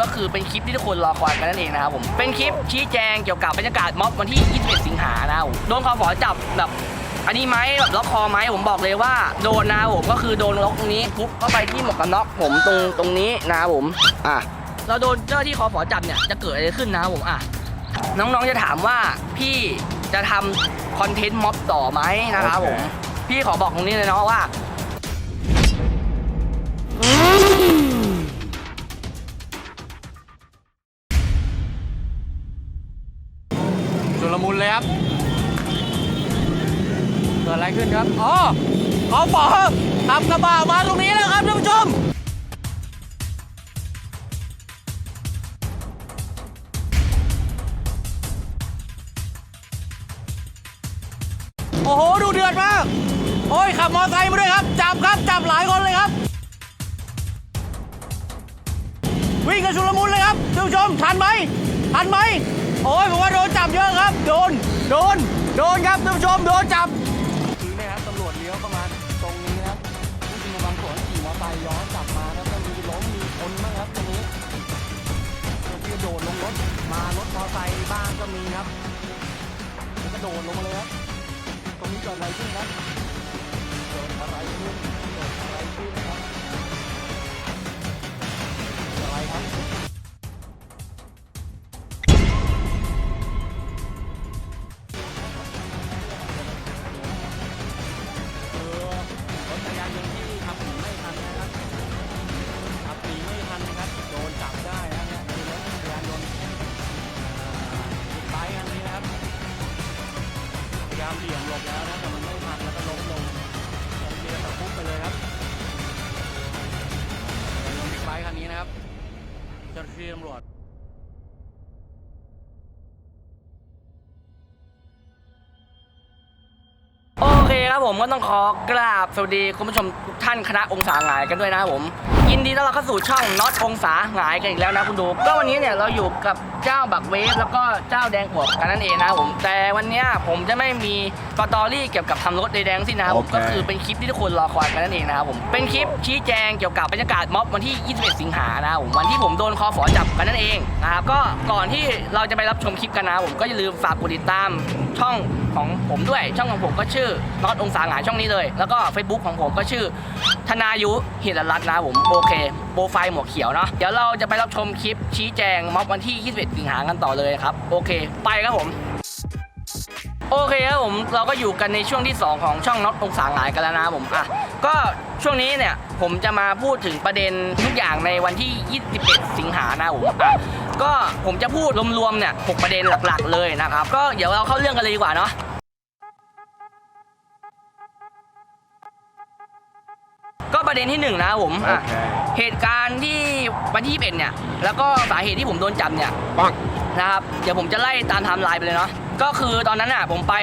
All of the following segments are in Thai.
ก็คือเป็นคลิปที่ทุกคนรอคอยกันนั่นเองนะครับผม เป็นคลิปชี้แจงเกี่ยวกับบรรยากาศม็อบวันที่ 21 สิงหานะครับผมโดนคอฝอจับแบบ อันนี้ไหมแบบล็อกคอไหมผมบอกเลยว่าโดนนะครับผมก็คือโดนล็อกตรงนี้ทุบเข้าไปที่หมวกกันน็อกผมตรงตรงนี้นะครับผม อะ เราโดนเจ้าหน้าที่คอฝอจับเนี่ยจะเกิดอะไรขึ้นนะครับผมอะ น้องๆจะถามว่าพี่จะทำคอนเทนต์ม็อบต่อไหมนะครับผม พี่ขอบอกตรงนี้เลยเนาะว่า เลยครับ เกิดอะไรขึ้นครับ อ๋อขอฝอขับกระบะมาตรงนี้แล้วครับท่านผู้ชมโอ้โห ดูเดือดมาก โอ้ย ขับมอไซค์มาด้วยครับ จับครับ จับหลายคนเลยครับ วิ่งกันชุลมุนเลยครับท่านผู้ชม ทันไหม ทันไหม โอ้ยผมว่าโดนจับเยอะครับ โดน โดน โดนครับท่านผู้ชมโดนจับ คือเนี่ยครับตำรวจเลี้ยวประมาณตรงนี้นะครับผู้ชุมนุมบางส่วนขี่มอเตอร์ไซค์ย้อนกลับมาแล้วก็มีล้มมีคนบ้างครับตรงนี้ที่โดดลงรถมารถมอเตอร์ไซค์บ้างก็มีครับแล้วก็โดดลงมาเลยครับตรงนี้เกิดอะไรขึ้นครับเกิดอะไรขึ้นเกิดอะไรขึ้นครับเกิดอะไรครับ ผมก็ต้องขอกราบสวัสดีคุณผู้ชมทุกท่านคณะองศาหงายกันด้วยนะครับผม ยินดีต้อนรับเข้าสู่ช่องน็อตองศาหงายกันอีกแล้วนะคุณดู ก็วันนี้เนี่ยเราอยู่กับเจ้าบักเวฟแล้วก็เจ้าแดงขวบกันนั่นเองนะครับผมแต่วันเนี้ยผมจะไม่มีสตอรี่เกี่ยวกับทำรถใดๆทั้งสิ้นนะครับผมโอเค ก็คือเป็นคลิปที่ทุกคนรอคอยกันนั่นเองนะครับผมเป็นคลิปชี้แจงเกี่ยวกับบรรยากาศม็อบวันที่ 21 สิงหานะครับผมวันที่ผมโดนคอฝอจับกันนั่นเองนะครับก็ก่อนที่เราจะไปรับชมคลิปกันนะครับผมก็อย่าลืมฝากกดติดตามช่องของผมด้วย ช่องของผมก็ชื่อน็อตองศาหงายช่องนี้เลย แล้วก็ Facebook ของผมก็ชื่อธนายุหิรรัตน์นะครับผมโอเค โปรไฟล์หมวกเขียวเนาะเดี๋ยวเราจะไปรับชมคลิปชี้แจงม็อบวันที่ 21 สิงหากันต่อเลยครับ โอเค ไปครับผมโอเคครับผมเราก็อยู่กันในช่วงที่ 2 ของช่องน็อตองศาหงายกันแล้วนะผมอะก็ช่วงนี้เนี่ยผมจะมาพูดถึงประเด็นทุกอย่างในวันที่ 21 สิงหานะผมอะก็ผมจะพูดรวมๆเนี่ยหกประเด็นหลักๆเลยนะครับ ก็เดี๋ยวเราเข้าเรื่องกันเลยดีกว่าเนาะ ประเด็นที่หนึ่งนะครับผมอะเหตุการณ์ที่วันที่21เนี่ย แล้วก็สาเหตุที่ผมโดนจับเนี่ย ปัง นะครับเดี๋ยวผมจะไล่ตามไทม์ไลน์ไปเลยเนาะก็คือตอนนั้นอะผมไป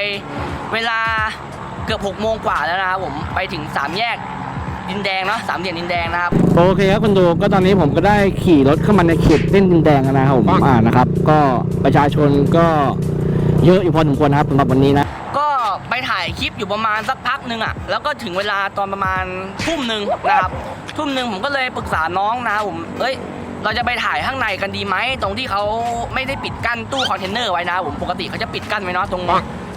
เวลาเกือบ6โมงกว่าแล้วนะครับผมไปถึง 3 แยกดินแดงเนาะสามเหลี่ยมดินแดงนะครับ โอเคครับคุณดูก็ตอนนี้ผมก็ได้ขี่รถเข้ามาในเขตเส้นดินแดงแล้วนะครับผมอ่านะครับ ก็ประชาชนก็เยอะอยู่พอสมควรนะครับสำหรับวันนี้นะก็ ไปถ่ายคลิปอยู่ประมาณสักพักหนึ่งอะแล้วก็ถึงเวลาตอนประมาณทุ่มหนึ่งนะครับทุ่มหนึ่งผมก็เลยปรึกษาน้องนะครับผมเอ้ยเราจะไปถ่ายข้างในกันดีไหมตรงที่เขาไม่ได้ปิดกั้นตู้คอนเทนเนอร์ไว้นะครับผมปกติเขาจะปิดกั้นไว้เนาะตรง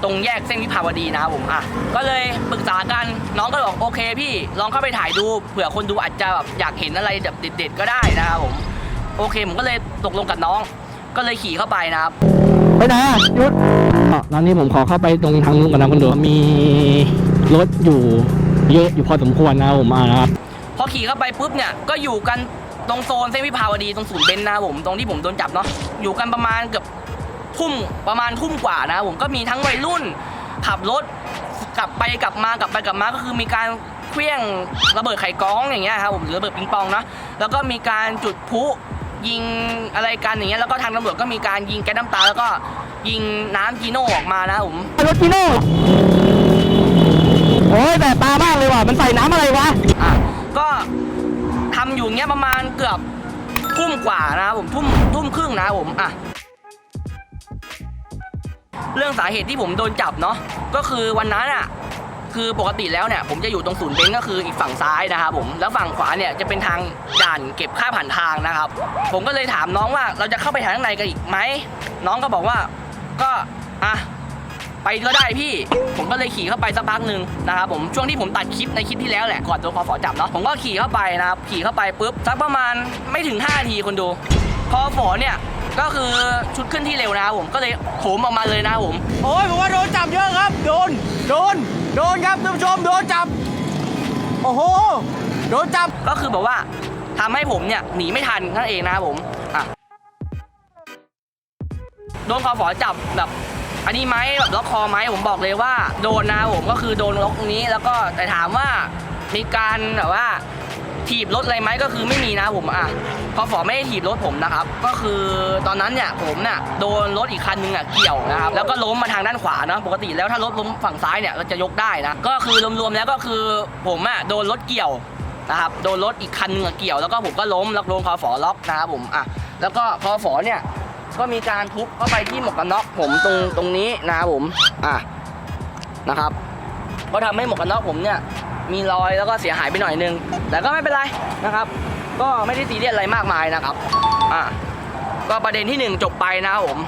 ตรงแยกเส้นวิภาวดีนะครับผมอะก็เลยปรึกษากันน้องก็เลยบอกโอเคพี่ลองเข้าไปถ่ายดูเผื่อคนดูอาจจะแบบอยากเห็นอะไรแบบเด็ด ๆ ก็ได้นะครับผมโอเคผมก็เลยตกลงกับน้อง ก็เลยขี่เข้าไปนะครับไปไหนอะหยุด อะตอนนี้ผมขอเข้าไปตรงทางนู้นก่อนนะคุณดูมีรถอยู่เยอะอยู่พอสมควรนะผมอ่าครับ พอขี่เข้าไปปุ๊บเนี่ยก็อยู่กันตรงโซนเส้นวิภาวดีตรงศูนย์เบนนะผมตรงที่ผมโดนจับเนาะอยู่กันประมาณเกือบทุ่มประมาณทุ่มกว่านะผมก็มีทั้งวัยรุ่น ขับรถกลับไปกลับมากลับไปกลับมาก็คือมีการเคลี้ยงระเบิดไข่ก้องอย่างเงี้ยครับผมหรือระเบิดปิงปองนะแล้วก็มีการจุดพลุยิงอะไรกันอย่างเงี้ยแล้วก็ทางตำรวจก็มีการยิงแก๊สน้ำตาแล้วก็ ยิงน้ำจีโน่ออกมานะครับผมรถจีโน่โอ้ยแต่ตามากเลยว่ะมันใส่น้ำอะไรวะอะก็ทำอยู่อย่างเงี้ยประมาณเกือบทุ่มกว่านะครับผมทุ่มทุ่มครึ่งนะครับผมอะเรื่องสาเหตุที่ผมโดนจับเนาะก็คือวันนั้นอะคือปกติแล้วเนี่ยผมจะอยู่ตรงศูนย์เบนซ์ก็คืออีกฝั่งซ้ายนะครับผมแล้วฝั่งขวาเนี่ยจะเป็นทางด่านเก็บค่าผ่านทางนะครับ ผมก็เลยถามน้องว่าเราจะเข้าไปทางข้างในกันอีกไหมน้องก็บอกว่า ก็อะไปก็ได้พี่ ผมก็เลยขี่เข้าไปสักพักหนึ่งนะครับผม ช่วงที่ผมตัดคลิปในคลิปที่แล้วแหละ ก่อนโดนคอฝอจับเนาะ ผมก็ขี่เข้าไปนะครับ ขี่เข้าไปปุ๊บสักประมาณไม่ถึง5นาทีคนดู คอฝอเนี่ยก็คือชุดขึ้นที่เร็วนะครับผม ก็เลยโถมออกมาเลยนะครับผม โอ้ยผมว่าโดนจับเยอะครับ โดน โดน โดนครับท่านผู้ชม โดนจับ โอ้โห โดนจับ ก็คือแบบว่าทำให้ผมเนี่ยหนีไม่ทันนั่นเองนะครับผมอะ โดนคอฝอจับแบบ อันนี้ไหมแบบล็อกคอไหมผมบอกเลยว่า โดนนะผมก็คือโดนล็อกตรงนี้ แล้วก็แต่ถามว่ามีการแบบว่าถีบรถอะไรไหมก็คือไม่มีนะผมอะคอฝอไม่ได้ถีบรถผมนะครับ ก็คือตอนนั้นเนี่ยผมเนี่ยโดนรถอีกคันนึงอะเกี่ยวนะครับแล้วก็ล้มมาทางด้านขวานะปกติแล้วถ้ารถล้มฝั่งซ้ายเนี่ยเราจะยกได้นะก็คือรวมๆแล้วก็คือผมอะโดนรถเกี่ยวนะครับโดนรถอีกคันนึงอะเกี่ยวแล้วก็ผมก็ล้มแล้วโดนคอฝอล็อกนะครับผมอะแล้วก็คอฝอเนี่ย ก็มีการทุบเข้าไปที่หมวกกันน็อกผมตรงตรงนี้นะครับผมอะนะครับ ก็ทำให้หมวกกันน็อกผมเนี่ยมีรอยแล้วก็เสียหายไปหน่อยนึง แต่ก็ไม่เป็นไรนะครับ ก็ไม่ได้ซีเรียสอะไรมากมายนะครับอะก็ประเด็นที่หนึ่งจบไปนะครับผม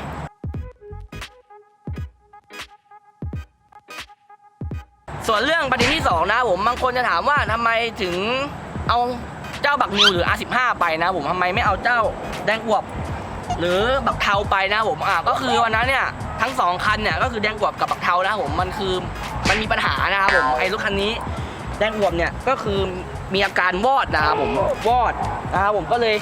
ส่วนเรื่องประเด็นที่สองนะผมบางคนจะถามว่าทำไมถึงเอาเจ้าบักนิวหรือ R15 ไปนะผมทำไมไม่เอาเจ้าแดงอวบ หรือบักเทาไปนะครับผมอะก็คือวันนั้นเนี่ยทั้งสองคันเนี่ยก็คือแดงอวบกับบักเทานะครับผมมันคือมันมีปัญหานะครับผมไอ้รถคันนี้แดงอวบเนี่ยก็คือมีอาการวอดนะครับผมวอดนะครับผมก็เลย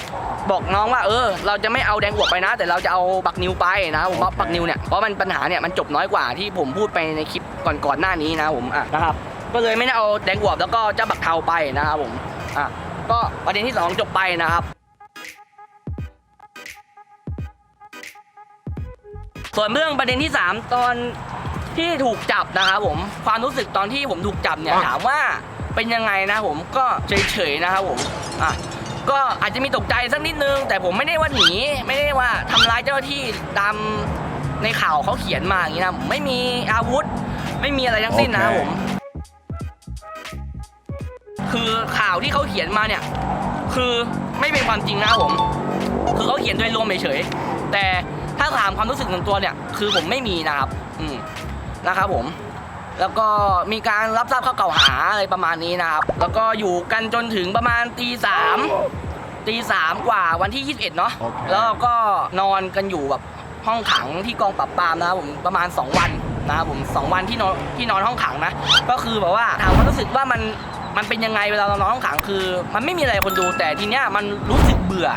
บอกน้องว่าเออ เราจะไม่เอาแดงอวบไปนะ แต่เราจะเอาบักนิวไปนะครับผมเพราะบักนิวเนี่ยเพราะมันปัญหาเนี่ยมันจบน้อยกว่าที่ผมพูดไปในคลิปก่อนๆหน้านี้นะครับผมอะนะครับก็เลยไม่ได้เอาแดงอวบแล้วก็เจ้าบักเทาไปนะครับผมอะก็ประเด็นที่สองจบไปนะครับ ส่วนเรื่องประเด็นที่ 3 ตอนที่ถูกจับนะครับผมความรู้สึกตอนที่ผมถูกจับเนี่ยถามว่าเป็นยังไงนะผมก็เฉยๆนะครับผมอะก็อาจจะมีตกใจสักนิดนึง แต่ผมไม่ได้ว่าหนีไม่ได้ว่าทำร้ายเจ้าหน้าที่ตามในข่าวเขาเขียนมาอย่างนี้นะไม่มีอาวุธ ไม่มีอะไรทั้งสิ้นนะครับผม คือข่าวที่เขาเขียนมาเนี่ย คือไม่เป็นความจริงนะครับผม คือเขาเขียนโดยรวมเฉยๆแต่ ถ้าถามความรู้สึกส่วนตัวเนี่ยคือผมไม่มีนะครับ อืมนะครับผม แล้วก็มีการรับทราบข้อกล่าวหาอะไรประมาณนี้นะครับ แล้วก็อยู่กันจนถึงประมาณตีสามตีสามกว่าวันที่ 21 เนาะ แล้วก็นอนกันอยู่แบบห้องขังที่กองปราบปรามนะครับผมประมาณ 2 วันนะครับผมสองวันที่นอนที่นอนห้องขังนะ ก็คือแบบว่าถามความรู้สึกว่ามันมันเป็นยังไงเวลาเรานอนห้องขังคือ มันไม่มีอะไรคนดูแต่ทีเนี้ยมันรู้สึกเบื่อ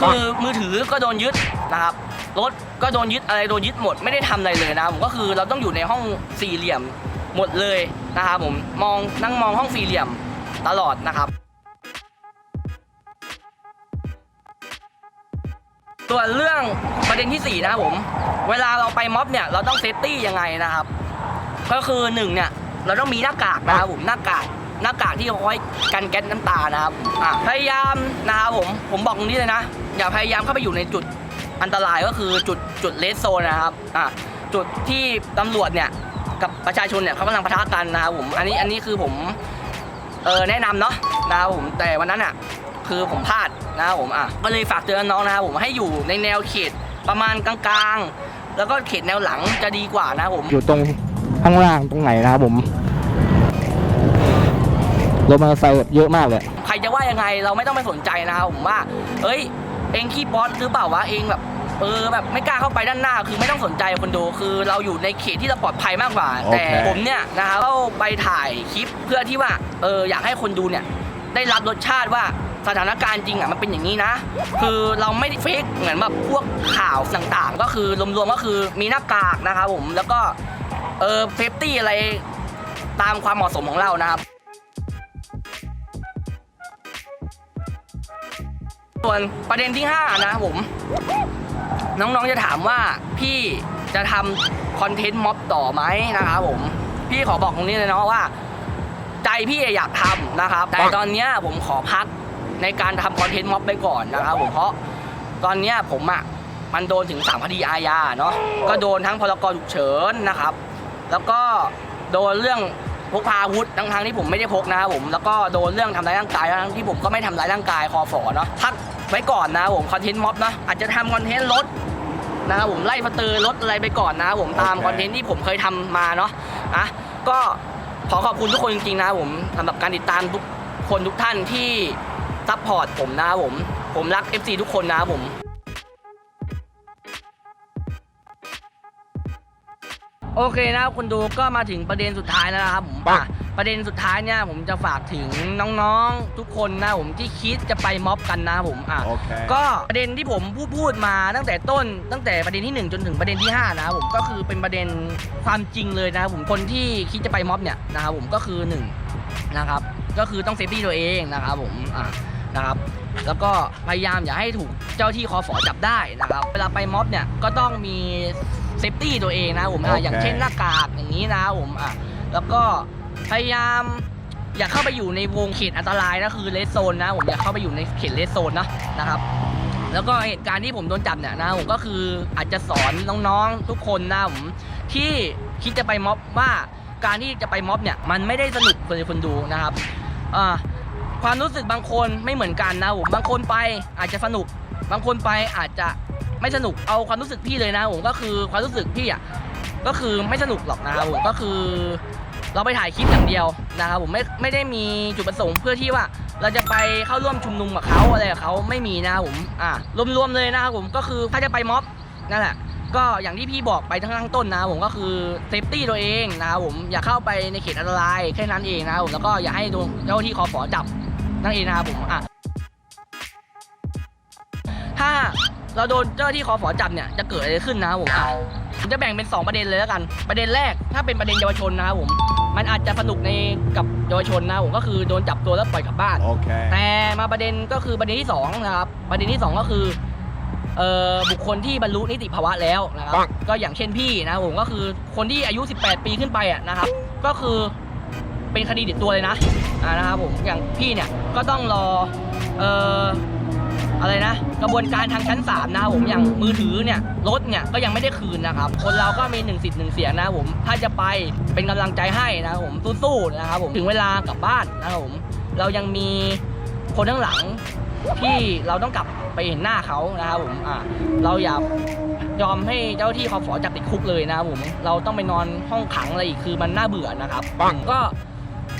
คือมือถือก็โดนยึดนะครับ รถก็โดนยึดอะไรโดนยึดหมดไม่ได้ทำอะไรเลยนะครับผมก็คือเราต้องอยู่ในห้องสี่เหลี่ยมหมดเลยนะครับผมมองนั่งมองห้องสี่เหลี่ยมตลอดนะครับส่วนเรื่องประเด็นที่ 4 นะครับผม เวลาเราไปม็อบเนี่ยเราต้องเซฟตี้ยังไงนะครับ ก็คือหนึ่งเนี่ยเราต้องมีหน้ากากนะครับผมหน้ากากหน้ากากที่เอาไว้กันแก๊สน้ำตานะครับพยายามนะครับผมผมบอกตรงนี้เลยนะ อย่าพยายามเข้าไปอยู่ในจุด อันตรายก็คือจุดจุดเลสโซนนะครับอะจุดที่ตำรวจเนี่ยกับประชาชนเนี่ยเขากำลังปะทะกันนะครับผมอันนี้อันนี้คือผมเออแนะนำเนาะนะครับผมแต่วันนั้นอะคือผมพลาดนะครับผมอะก็เลยฝากเตือนน้องนะครับผมให้อยู่ในแนวเขตประมาณกลางๆ แล้วก็เขตแนวหลังจะดีกว่านะครับผม อยู่ตรงข้างล่างตรงไหนนะครับผมรถมอเตอร์ไซค์แบบเยอะมากเลย ใครจะว่ายังไงเราไม่ต้องไปสนใจนะครับผมว่า เอ้ย เองขี้ป๊อตหรือเปล่าวะเองแบบเออแบบไม่กล้าเข้าไปด้านหน้าคือไม่ต้องสนใจคนดูคือเราอยู่ในเขตที่เราปลอดภัยมากกว่า โอเค แต่ผมเนี่ยนะครับเข้าไปถ่ายคลิปเพื่อที่ว่าเอออยากให้คนดูเนี่ย ได้รับรสชาติว่าสถานการณ์จริงอะมันเป็นอย่างนี้นะ คือเราไม่ได้เฟกเหมือนแบบพวกข่าวต่างๆ ก็คือรวมๆก็คือมีหน้ากากนะครับผมแล้วก็เออเซฟตี้อะไรตามความเหมาะสมของเรานะครับ ส่วนประเด็นที่ 5 นะครับผม น้องๆจะถามว่าพี่จะทำคอนเทนต์ม็อบต่อไหมนะครับผม พี่ขอบอกตรงนี้เลยเนาะว่า ใจพี่อยากทำนะครับ แต่ตอนเนี้ยผมขอพักในการทำคอนเทนต์ม็อบไปก่อนนะครับผมเพราะตอนเนี้ยผมอะมันโดนถึง3คดีอาญาเนาะก็โดนทั้งพรกฉุกเฉินนะครับ แล้วก็โดนเรื่อง พกพาอาวุธทั้งทางที่ผมไม่ได้พกนะครับผมแล้วก็โดนเรื่องทำร้ายร่างกายทั้งที่ผมก็ไม่ทำร้ายร่างกายคอฝอเนาะพักไว้ก่อนนะผมคอนเทนต์ม็อบเนาะอาจจะทำคอนเทนต์รถนะครับผมไล่สเตอรถอะไรไปก่อนนะครับผมตามคอนเทนต์ที่ผมเคยทำมาเนาะอะก็ขอขอบคุณทุกคนจริงๆนะครับผมสำหรับการติดตามทุกคนทุกท่านที่ซัพพอร์ตผมนะครับผมผมรัก FC ทุกคนนะครับผม โอเคนะครับคุณดูก็มาถึงประเด็นสุดท้ายแล้วนะครับผมปังอะประเด็นสุดท้ายเนี่ยผมจะฝากถึงน้องๆทุกคนนะผมที่คิดจะไปม็อบกันนะผมอะโอเคก็ประเด็นที่ผมพูดพูดมาตั้งแต่ต้น ตั้งแต่ประเด็นที่ 1 จนถึงประเด็นที่ 5 นะครับผมก็คือเป็นประเด็นความจริงเลยนะครับผมคนที่คิดจะไปม็อบเนี่ยนะครับผมก็คือ1นะครับก็คือต้องเซฟตี้ตัวเองนะครับผมอะนะครับแล้วก็พยายามอย่าให้ถูกเจ้าที่คอฝอจับได้นะครับ เวลาไปม็อบเนี่ยก็ต้องมี เซฟตี้ตัวเองนะครับผมอะโอเคอย่างเช่นหน้ากากอย่างนี้นะครับผมอะแล้วก็พยายามอย่าเข้าไปอยู่ในวงเขตอันตรายนะคือเลสโซนนะผมอย่าเข้าไปอยู่ในเขตเลสโซนนะนะครับแล้วก็เหตุการณ์ที่ผมโดนจับเนี่ยนะผมก็คืออาจจะสอนน้องๆทุกคนนะผมที่คิดจะไปม็อบว่าการที่จะไปม็อบเนี่ยมันไม่ได้สนุกเลยคนดูนะครับอ่าความรู้สึกบางคนไม่เหมือนกันนะผมบางคนไปอาจจะสนุก บางคนไปอาจจะ ไม่สนุกเอาความรู้สึกพี่เลยนะผมก็คือความรู้สึกพี่อะก็คือไม่สนุกหรอกนะครับผมก็คือ เราไปถ่ายคลิปอย่างเดียวนะครับผมไม่ไม่ได้มีจุดประสงค์เพื่อที่ว่า เราจะไปเข้าร่วมชุมนุมกับเขาอะไรกับเขาไม่มีนะครับผมอ่ารวมๆเลยนะครับผมก็คือถ้าจะไปม็อบนั่นแหละก็อย่างที่พี่บอกไปทั้งข้างต้นนะผมก็คือเซฟตี้ตัวเองนะครับผมอย่าเข้าไปในเขตอันตรายแค่นั้นเองนะครับผมแล้วก็อย่าให้เจ้าหน้าที่คอฝอจับนั่นเองนะครับผมอะถ้า เราโดนเจ้าหน้าที่คอฝอจับเนี่ยจะเกิดอะไรขึ้นนะครับผมอะผมจะแบ่งเป็น 2 ประเด็นเลยแล้วกัน ประเด็นแรกถ้าเป็นประเด็นเยาวชนนะครับผมมันอาจจะสนุกในกับเยาวชนนะผมก็คือโดนจับตัวแล้วปล่อยกลับบ้านโอเคแต่มาประเด็นก็คือประเด็นที่สองนะครับประเด็นที่สองก็คือเอ่อบุคคลที่บรรลุนิติภาวะแล้วนะครับปังก็อย่างเช่นพี่นะครับผมก็คือคนที่อายุ 18 ปีขึ้นไปอะนะครับก็คือเป็นคดีติดตัวเลยนะอ่านะครับผมอย่างพี่เนี่ยก็ต้องรอเอ่อ อะไรนะ กระบวนการทางชั้นศาลนะครับผมอย่างมือถือเนี่ยรถเนี่ยก็ยังไม่ได้คืนนะครับ คนเราก็มีหนึ่งสิทธิ์หนึ่งเสียงนะครับผมถ้าจะไปเป็นกำลังใจให้นะครับผมสู้ๆนะครับผมถึงเวลากลับบ้านนะครับผมเรายังมีคนข้างหลังที่เราต้องกลับไปเห็นหน้าเขานะครับผมอ่าเราอย่ายอมให้เจ้าที่คอฝอจับติดคุกเลยนะครับผมเราต้องไปนอนห้องขังอะไรอีกคือมันน่าเบื่อนะครับปังก็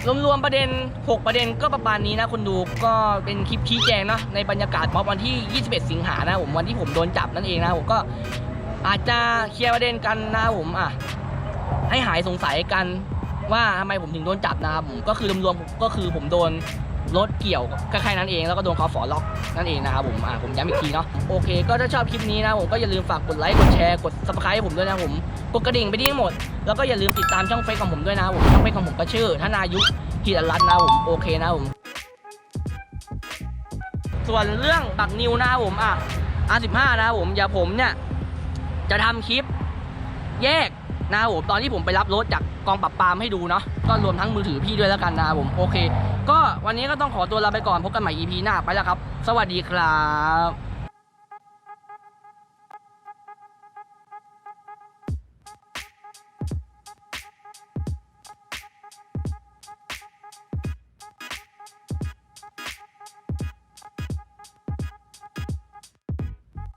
รวมๆประเด็น 6 ประเด็นก็ประมาณนี้นะคนดูก็เป็นคลิปชี้แจงเนาะในบรรยากาศม็อบวันที่ 21 สิงหานะผมวันที่ผมโดนจับนั่นเองนะผมก็อาจจะเคลียร์ประเด็นกันนะผมอะให้หายสงสัยกันว่าทำไมผมถึงโดนจับนะครับผมก็คือรวมๆก็คือผมโดน รถเกี่ยวก็แค่นั้นเองแล้วก็โดนคอฝอล็อกนั่นเองนะครับผมอะผมย้ำอีกทีเนาะโอเค ก็ถ้าชอบคลิปนี้นะผมก็อย่าลืมฝากกดไลค์กดแชร์กด subscribe ให้ผมด้วยนะผมกดกระดิ่งไปที่ยังหมด แล้วก็อย่าลืมติดตามช่องเฟซของผมด้วยนะผมช่องเฟซของผมก็ชื่อธนายุกีรรัตน์นะผมโอเคนะผมส่วนเรื่องบักนิวนะผมอะ R15 นะผมอย่าผมเนี่ยจะทำคลิปแยก นะผมตอนที่ผมไปรับรถจากกองปรับปรามให้ดูเนาะก็รวมทั้งมือถือพี่ด้วยแล้วกันนะผมโอเค ก็วันนี้ก็ต้องขอตัวลาไปก่อนพบกันใหม่ EP หน้าไปแล้วครับ สวัสดีครับ